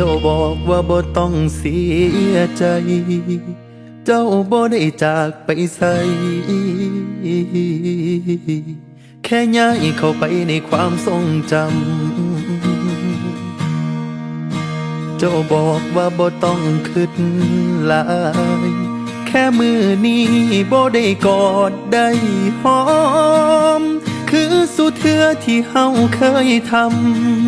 เจ้าบอกว่าบ่ต้องเสียใจ เจ้าบ่ได้จากไปใสแค่ย้ายเข้าไปในความทรงจำ เจ้าบอกว่าบ่ต้องคิดหลาย แค่มือนี้บ่ได้กอดได้หอม คือสุดเทือที่เฮาเคยทำ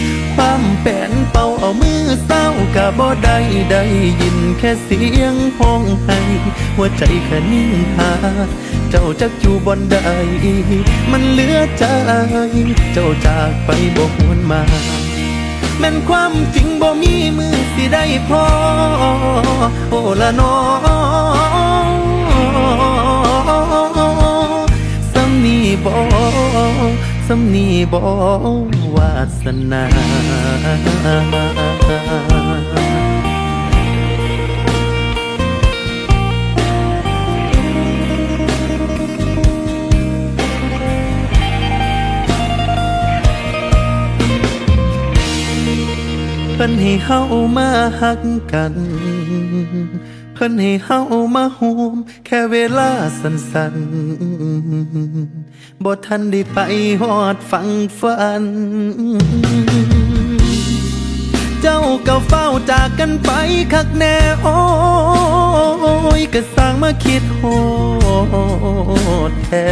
เศร้าก็บ่ได้ได้ยินแค่เสียงห้องไห้หัวใจแค่นิ่งหา เจ้าจักอยู่บนใดมันเหลือใจ เจ้าจากไปบ่หวนมาแม่นความจริงบ่มีมือสิได้พอ โอละนอสำนีบ่สำนีบ่วาสนา พิ่นให้เฮามาหักกัน เพิ่นให้เฮามาห่วมแค่เวลาสั้นๆบ่ทันได้ไปฮอดฟังฝัน เจ้าก็เฝ้าจากกันไปคักแน่โอ้ยก็สร้างมาคิดโหดแท้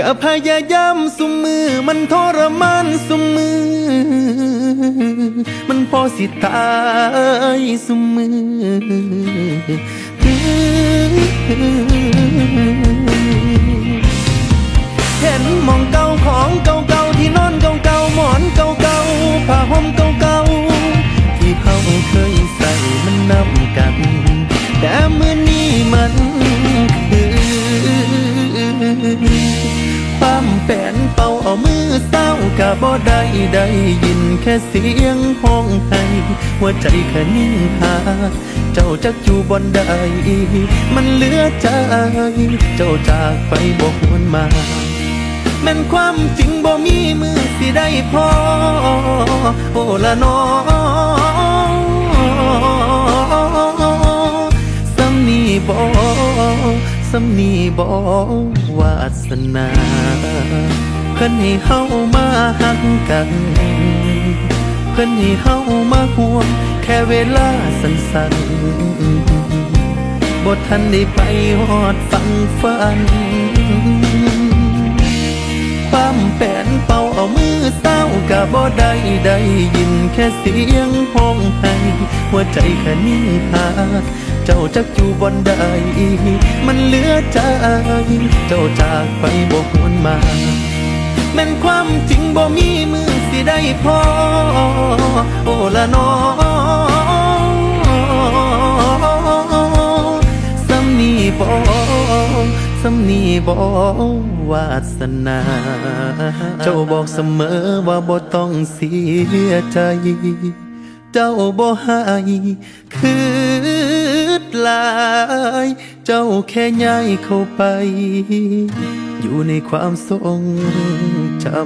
ก็พยายามสุมมือ มันทรมานสุมมือ มันพอสิตายสุมมือ เห็นมองเก่าของ ก็บ่ได้ได้ยินแค่เสียงห้องไห้หัวใจแค่นิ่งหา เจ้าจักอยู่บนใดมันเหลือใจ เจ้าจากไปบ่หวนมาแม่นความจริงบ่มีมือสิได้พอ โอ้ละนอสำนีบ่สำนีบ่วาสนา พิ่นให้เฮามาหักกัน เพิ่นให้เฮามาห่วงแค่เวลาสั้นๆบ่ทันได้ไปฮอดฟังฝันความแปนเป่าเอามือเศร้าก็บ่ได้ได้ยินแค่เสียงห้องไห้หัวใจแค่นิ่งหาเจ้าจักอยู่บนใดมันเหลือใจ เจ้าจากไปบ่หวนมา แม่นความจริงบ่มีมือสิได้พอ โอละนอสำนีบ่สำนีบ่วาสนา เจ้าบอกเสมอว่าบ่ต้องเสียใจ เจ้าบ่ให้คืดหลาย เจ้าแค่ย้ายเข้าไป อยู่ในความทรงจำ